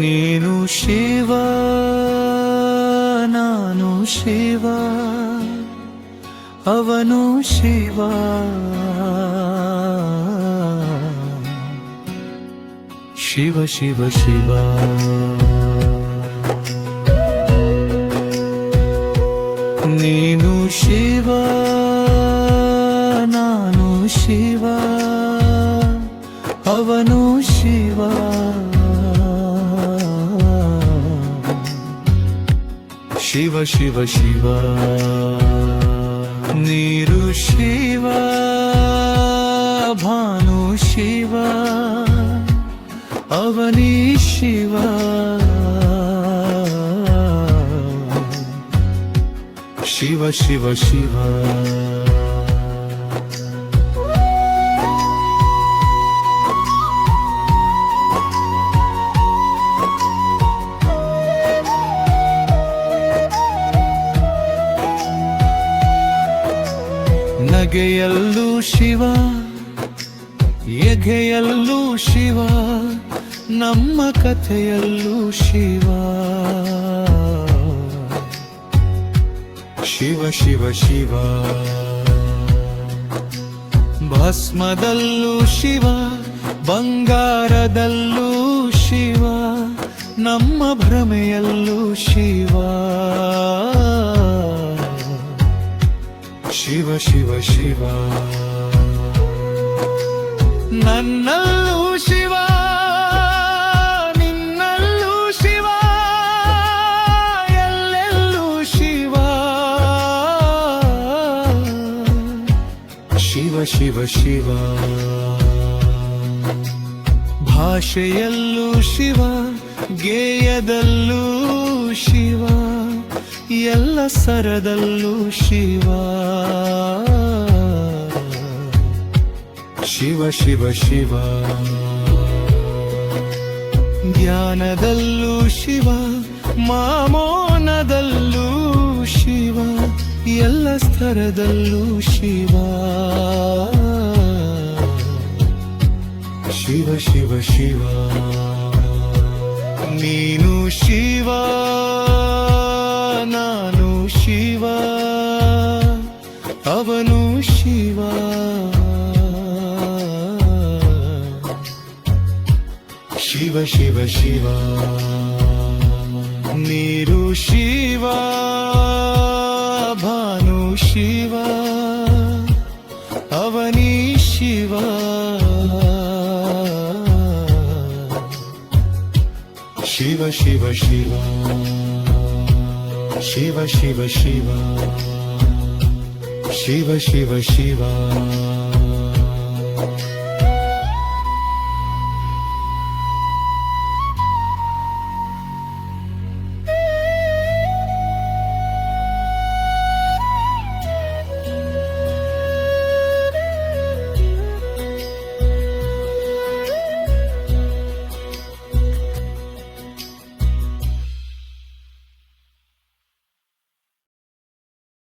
నేను శివా నాను శివా ಅವನು ಶಿವ शिव शिव शिवा। नीनु शिव नानु शिवा अवनु शिवा। शिव शिव शिवा। नीरु शिवा भानु शिवा। ಅವನಿ ಶಿವ. ಶಿವ ಶಿವ ಶಿವ. ನಗೆಯಲ್ಲೂ ಶಿವ. ಎಗೆಯಲ್ಲೂ ಶಿವ, ನಮ್ಮ ಕಥೆಯಲ್ಲೂ ಶಿವ. ಶಿವ ಶಿವ ಶಿವ. ಭಸ್ಮದಲ್ಲೂ ಶಿವ, ಬಂಗಾರದಲ್ಲೂ ಶಿವ, ನಮ್ಮ ಭ್ರಮೆಯಲ್ಲೂ ಶಿವ. ಶಿವ ಶಿವ ಶಿವ. ನನ್ನಲ್ಲೂ ಶಿವ, ನಿನ್ನಲ್ಲೂ ಶಿವ, ಎಲ್ಲೆಲ್ಲೂ ಶಿವ. ಶಿವ ಶಿವ ಶಿವ. ಭಾಷೆಯಲ್ಲೂ ಶಿವ, ಗೇಯದಲ್ಲೂ ಶಿವ, ಎಲ್ಲ ಸರದಲ್ಲೂ ಶಿವ. ಶಿವ ಶಿವ ಶಿವ. ಜ್ಞಾನದಲ್ಲೂ ಶಿವ, ಮಾಮೋನದಲ್ಲೂ ಶಿವ, ಎಲ್ಲ ಸ್ಥರದಲ್ಲೂ ಶಿವ. ಶಿವ ಶಿವ ಶಿವ. ನೀನು ಶಿವ, ನಾನು ಶಿವ, ಅವನು ಶಿವ. शिव शिव शिवा। नीरुशिवा भुशिवावनी शिवा। शिव शिव शिवा। शिव शिव शिवा। शिव शिव शिवा।